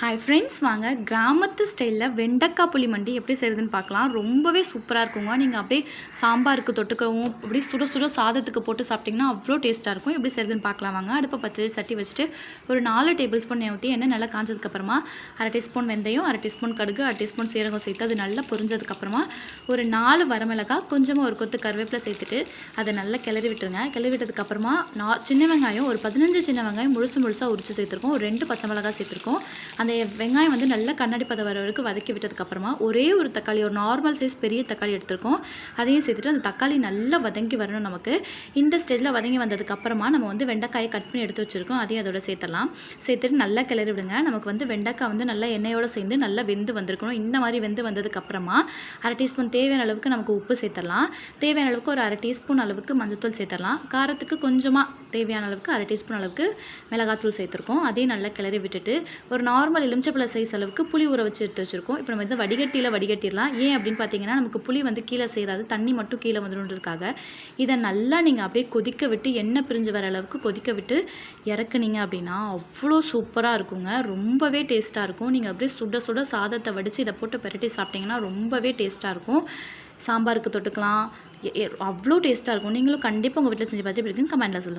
Hi friends வாங்க. கிராமத்து ஸ்டைலில் வெண்டைக்காய் புளி மண்டி எப்படி செய்யுதுன்னு பார்க்கலாம். ரொம்பவே சூப்பராக இருக்குங்க. நீங்கள் அப்படியே சாம்பாருக்கு தொட்டுக்கவும் அப்படியே சுட சுட சாதத்துக்கு போட்டு சாப்பிட்டிங்கன்னா அவ்வளோ டேஸ்ட்டாக இருக்கும். எப்படி செய்யுதுன்னு பார்க்கலாம். வாங்க. அடுப்பை பத்து சட்டி வச்சுட்டு ஒரு நாலு டேபிள் ஸ்பூன் ஊற்றி எண்ணெய் நல்லா காஞ்சதுக்கப்புறமா அரை டீஸ்பூன் வெந்தயம் அரை டீஸ்பூன் கடுகு அரை டீஸ்பூன் சீரகம் சேர்த்து அது நல்லா பொரிஞ்சதுக்கப்புறமா ஒரு நாலு வரமிளகாய் கொஞ்சமாக ஒரு கொத்து கருவேப்பிலை சேர்த்துட்டு அதை நல்லா கிளறி விட்டுருங்க. கிளறி விட்டதுக்கப்புறமா நான் சின்ன வெங்காயம் ஒரு பதினஞ்சு சின்ன வெங்காயம் முழுசு முழுசாக உரிச்சு சேர்த்துருக்கோம். ஒரு ரெண்டு பச்சை மிளகாய் சேர்த்துருக்கோம். அந்த வெங்காயம் வந்து நல்லா கண்ணாடி பதம் வர வரைக்கும் வதக்கி விட்டதுக்கப்புறமா ஒரே ஒரு தக்காளி ஒரு நார்மல் சைஸ் பெரிய தக்காளி எடுத்திருக்கோம். அதையும் சேர்த்துட்டு அந்த தக்காளி நல்லா வதங்கி வரணும் நமக்கு. இந்த ஸ்டேஜில் வதங்கி வந்ததுக்கப்புறமா நம்ம வந்து வெண்டைக்காயை கட் பண்ணி எடுத்து வச்சுருக்கோம். அதையும் அதோட சேர்த்துடலாம். சேர்த்துட்டு நல்லா கிளறி விடுங்க. நமக்கு வந்து வெண்டைக்காய் வந்து நல்லா எண்ணெயோடு சேர்ந்து நல்லா வெந்து வந்திருக்கணும். இந்த மாதிரி வெந்து வந்ததுக்கப்புறமா அரை டீஸ்பூன் தேவையான அளவுக்கு நமக்கு உப்பு சேர்த்துடலாம். தேவையான அளவுக்கு ஒரு அரை டீஸ்பூன் அளவுக்கு மஞ்சத்தூள் சேர்த்துடலாம். காரத்துக்கு கொஞ்சமாக தேவையான அளவுக்கு அரை டீஸ்பூன் அளவுக்கு மிளகாத்தூள் சேர்த்துருக்கோம். அதையும் நல்லா கிளறி விட்டுட்டு ஒரு நார்மல் எலுமிச்சப்பழ சைஸ் அளவுக்கு புளி ஊற வச்சு எடுத்து வச்சுருக்கோம். இப்போ நம்ம வந்து வடிகட்டியில் வடிகட்டிடலாம். ஏன் அப்படின்னு பார்த்தீங்கன்னா நமக்கு புளி வந்து கீழே சேராது தண்ணி மட்டும் கீழே வந்துடுன்றதுக்காக இதை நல்லா நீங்கள் அப்படியே கொதிக்க விட்டு எண்ணெய் பிரிஞ்சு வர அளவுக்கு கொதிக்க விட்டு இறக்குனீங்க அப்படின்னா அவ்வளோ சூப்பராக இருக்குங்க. ரொம்பவே டேஸ்ட்டாக இருக்கும். நீங்கள் அப்படியே சுட சுட சாதத்தை வடித்து இதை போட்டு பெரட்டி சாப்பிட்டிங்கன்னா ரொம்பவே டேஸ்ட்டாக இருக்கும். சாம்பாருக்கு தொட்டுக்கலாம். எ- அவ்வளோ டேஸ்ட்டாக இருக்கும். நீங்களும் கண்டிப்பாக உங்கள் வீட்டில் செஞ்சு பார்த்து எப்படி இருக்குன்னு கமெண்டில் சொல்லுங்கள்